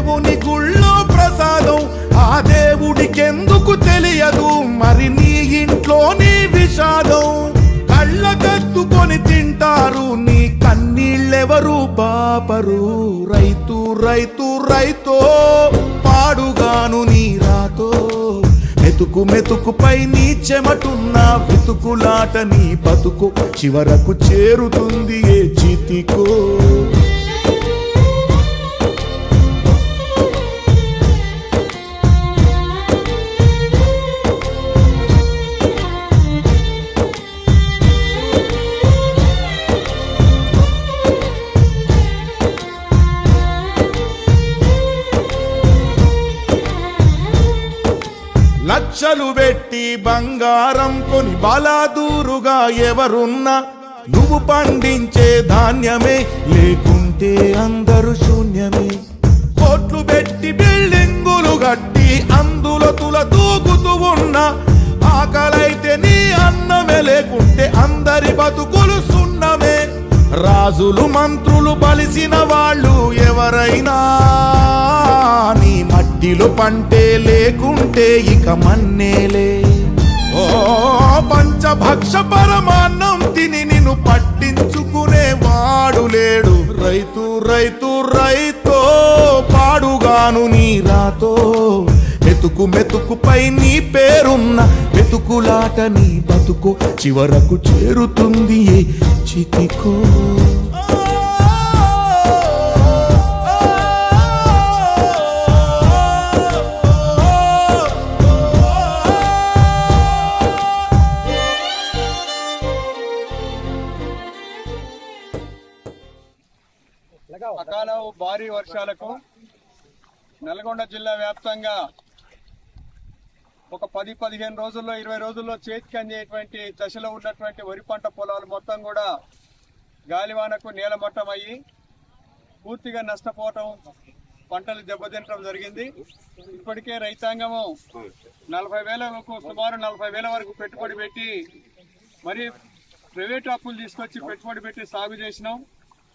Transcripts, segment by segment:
దేవుని గుళ్ళో ప్రసాదం. ఆ దేవుడికెందుకు తెలియదు? మరి నీ ఇంట్లోని విషాదం. కళ్ళ కత్తుకొని తింటారు నీ కన్నీళ్ళెవరు బాపరు రైతు రైతు రైతో పాడుగాను నీ రాతో. మెతుకు మెతుకుపై నీ చెమటున్న వెతుకులాట నీ బతుకు. చివరకు చేరుతుంది ఏ బంగారం కొని బాలాదూరుగా ఎవరున్నా? నువ్వు పండించే ధాన్యమే లేకుంటే అందరూ శూన్యమే. కోట్లు పెట్టి బిల్డింగులు కట్టి అందులో తుల దూకుతూ ఉన్నా. ఆకలైతే నీ అన్నమే లేకుంటే అందరి బతుకులు సున్నమే. రాజులు మంత్రులు బలిసిన వాళ్ళు ఎవరైనా? నీ మట్టిలో పంటే లేకుంటే ఇక మన్నేలే భక్ష పరమాన్నం తిని నిన్ను పట్టించుకునే వాడు లేడు. రైతు రైతు రైతో పాడుగాను నీ రాతో. మెతుకు మెతుకుపై నీ పేరున్న మెతుకులాట నీ బతుకు చివరకు చేరుతుంది చితికో అకాల భారీ వర్షాలకు నల్గొండ జిల్లా వ్యాప్తంగా ఒక పది పదిహేను రోజుల్లో ఇరవై రోజుల్లో చేతికి అందేటువంటి దశలో ఉన్నటువంటి వరి పంట పొలాలు మొత్తం కూడా గాలివానకు నేలమట్టం అయ్యి పూర్తిగా నష్టపోవటం పంటలు దెబ్బతింటడం జరిగింది. ఇప్పటికే రైతాంగము నలభై వేలకు సుమారు నలభై వేల వరకు పెట్టుబడి పెట్టి మరి ప్రైవేట్ అప్పులు తీసుకొచ్చి పెట్టుబడి పెట్టి సాగు చేసినాం.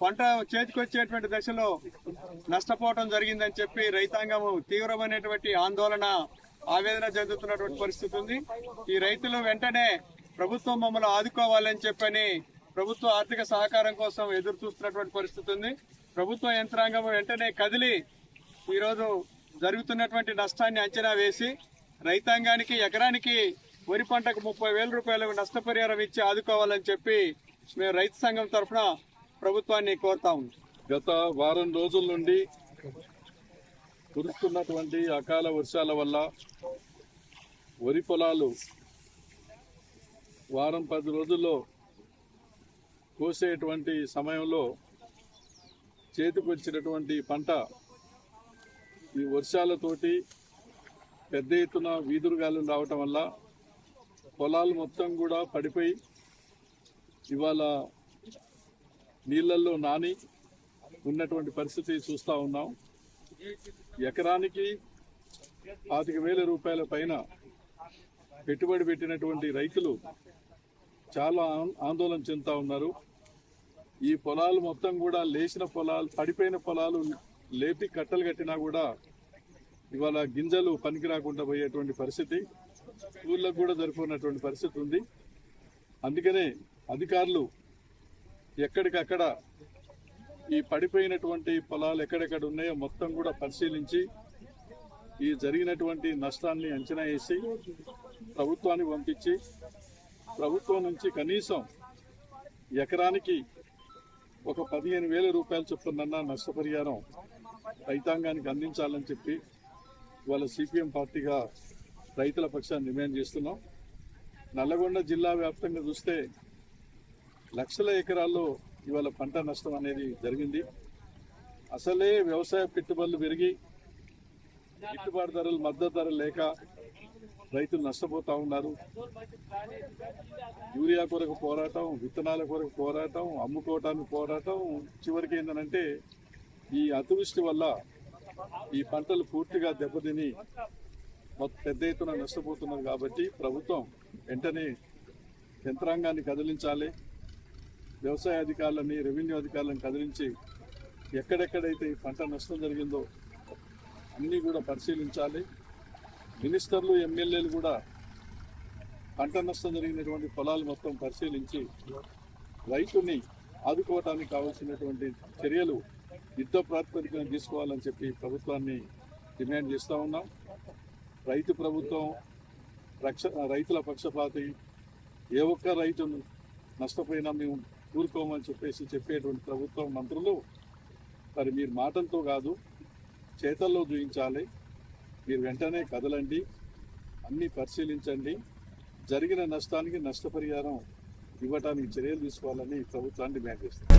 పంట చేతికి వచ్చేటువంటి దశలో నష్టపోవటం జరిగిందని చెప్పి రైతాంగము తీవ్రమైనటువంటి ఆందోళన ఆవేదన చెందుతున్నటువంటి పరిస్థితి ఉంది. ఈ రైతులు వెంటనే ప్రభుత్వం మమ్మల్ని ఆదుకోవాలని చెప్పని ప్రభుత్వ ఆర్థిక సహకారం కోసం ఎదురు చూస్తున్నటువంటి పరిస్థితి ఉంది. ప్రభుత్వ యంత్రాంగం వెంటనే కదిలి ఈరోజు జరుగుతున్నటువంటి నష్టాన్ని అంచనా వేసి రైతాంగానికి ఎకరానికి వరి పంటకు ముప్పై వేల రూపాయలు నష్టపరిహారం ఇచ్చి ఆదుకోవాలని చెప్పి మేము రైతు సంఘం తరఫున ప్రభుత్వాన్ని కోరుతా ఉంది. గత వారం రోజుల నుండి కురుస్తున్నటువంటి అకాల వర్షాల వల్ల వరి పొలాలు వారం పది రోజుల్లో కోసేటువంటి సమయంలో చేతికొచ్చినటువంటి పంట ఈ వర్షాలతోటి పెద్ద ఎత్తున వీధురుగాలు రావటం వల్ల పొలాలు మొత్తం కూడా పడిపోయి ఇవాళ నీళ్ళల్లో నాని ఉన్నటువంటి పరిస్థితి చూస్తూ ఉన్నాం. ఎకరానికి పాతిక వేల రూపాయల పైన పెట్టుబడి పెట్టినటువంటి రైతులు చాలా ఆందోళన చెందుతూ ఉన్నారు. ఈ పొలాలు మొత్తం కూడా లేచిన పొలాలు పడిపోయిన పొలాలు లేపి కట్టలు కట్టినా కూడా ఇవాళ గింజలు పనికి రాకుండా పోయేటువంటి పరిస్థితి ఊళ్ళకు కూడా సరిపోయినటువంటి పరిస్థితి ఉంది. అందుకనే అధికారులు ఎక్కడికక్కడ ఈ పడిపోయినటువంటి పొలాలు ఎక్కడెక్కడ ఉన్నాయో మొత్తం కూడా పరిశీలించి ఈ జరిగినటువంటి నష్టాన్ని అంచనా వేసి ప్రభుత్వానికి పంపించి ప్రభుత్వం నుంచి కనీసం ఎకరానికి ఒక పదిహేను వేల రూపాయలు చెప్తుందన్న నష్టపరిహారం రైతాంగానికి అందించాలని చెప్పి వాళ్ళ సిపిఎం పార్టీగా రైతుల పక్షాన్ని డిమాండ్ చేస్తున్నాం. నల్లగొండ జిల్లా వ్యాప్తంగా చూస్తే లక్షల ఎకరాల్లో ఇవాళ పంట నష్టం అనేది జరిగింది. అసలే వ్యవసాయ పెట్టుబడులు పెరిగి గిట్టుబాటు ధరలు మద్దతు ధరలు లేక రైతులు నష్టపోతూ ఉన్నారు. యూరియా కొరకు పోరాటం విత్తనాల కొరకు పోరాటం అమ్ముకోవటానికి పోరాటం చివరికి ఏంటంటే ఈ అతివృష్టి వల్ల ఈ పంటలు పూర్తిగా దెబ్బతిని పెద్ద ఎత్తున నష్టపోతున్నారు కాబట్టి ప్రభుత్వం వెంటనే యంత్రాంగాన్ని కదిలించాలి. వ్యవసాయ అధికారులని రెవెన్యూ అధికారులను కదిలించి ఎక్కడెక్కడైతే ఈ పంట నష్టం జరిగిందో అన్నీ కూడా పరిశీలించాలి. మినిస్టర్లు ఎమ్మెల్యేలు కూడా పంట నష్టం జరిగినటువంటి పొలాలు మొత్తం పరిశీలించి రైతుని ఆదుకోవటానికి కావాల్సినటువంటి చర్యలు యుద్ధ ప్రాతిపదికన తీసుకోవాలని చెప్పి ప్రభుత్వాన్ని డిమాండ్ చేస్తూ ఉన్నాం. రైతు ప్రభుత్వం రక్ష రైతుల పక్షపాతి ఏ ఒక్క రైతును నష్టపోయినా మేము ఊరుకోమని చెప్పేసి చెప్పేటువంటి ప్రభుత్వం మంత్రులు మరి మీరు మాటలతో కాదు చేతల్లో చూపించాలి మీరు వెంటనే కదలండి అన్నీ పరిశీలించండి. జరిగిన నష్టానికి నష్టపరిహారం ఇవ్వటానికి చర్యలు తీసుకోవాలని ప్రభుత్వాన్ని డిమాండ్ చేస్తారు